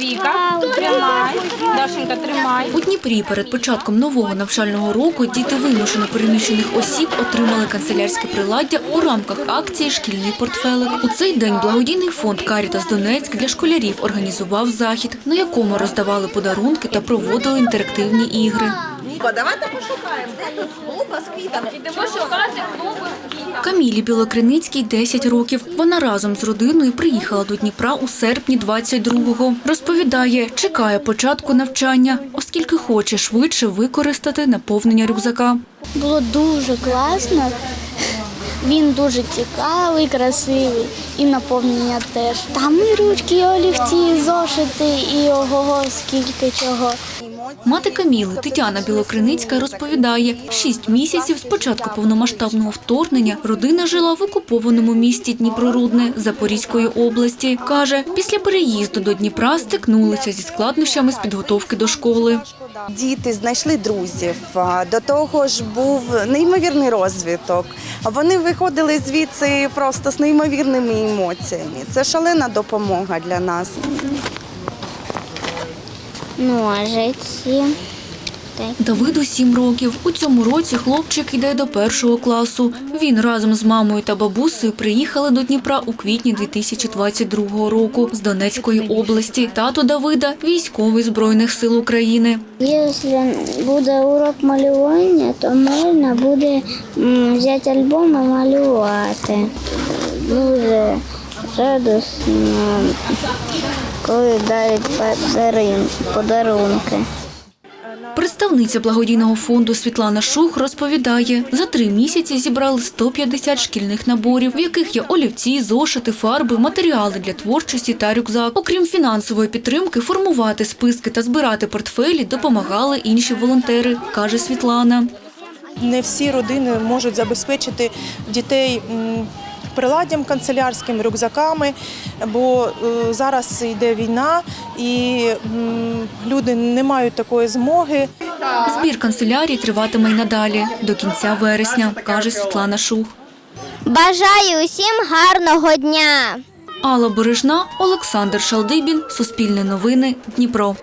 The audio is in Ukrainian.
Віка, тримай. Дашенька, тримай. У Дніпрі перед початком нового навчального року діти вимушено переміщених осіб отримали канцелярське приладдя у рамках акції Шкільний портфелик. У цей день благодійний фонд Карітас Донецьк для школярів організував захід, на якому роздавали подарунки та проводили інтерактивні ігри. Люба, давайте пошукаємо, де тут клуба з квітами. Ідемо шукати клуби з квітами. Камілі Білокриницькій 10 років. Вона разом з родиною приїхала до Дніпра у серпні 22-го. Розповідає, чекає початку навчання, оскільки хоче швидше використати наповнення рюкзака. Було дуже класно. Він дуже цікавий, красивий і наповнення теж. Там і ручки, і олівці, і зошити, і ого, скільки чого. Мати Каміли Тетяна Білокриницька розповідає, шість місяців з початку повномасштабного вторгнення родина жила в окупованому місті Дніпрорудне Запорізької області. Каже, після переїзду до Дніпра стикнулися зі складнощами з підготовки до школи. Діти знайшли друзів. До того ж був неймовірний розвиток. Вони виходили звідси просто з неймовірними емоціями. Це шалена допомога для нас. Ножиці. Давиду сім років. У цьому році хлопчик йде до першого класу. Він разом з мамою та бабусею приїхали до Дніпра у квітні 2022 року з Донецької області. Тато Давида військовий збройних сил України. Якщо буде урок малювання, то можна буде взяти альбом і малювати. Дуже радісно, коли дають подарунки. Представниця благодійного фонду Світлана Шух розповідає, за три місяці зібрали 150 шкільних наборів, в яких є олівці, зошити, фарби, матеріали для творчості та рюкзак. Окрім фінансової підтримки, формувати списки та збирати портфелі допомагали інші волонтери, каже Світлана. Не всі родини можуть забезпечити дітей приладдям канцелярським, рюкзаками, бо е, зараз йде війна і люди не мають такої змоги. Збір канцелярії триватиме й надалі до кінця вересня, каже Світлана Шух. Бажаю усім гарного дня! Алла Бережна, Олександр Шалдибін, Суспільне новини, Дніпро.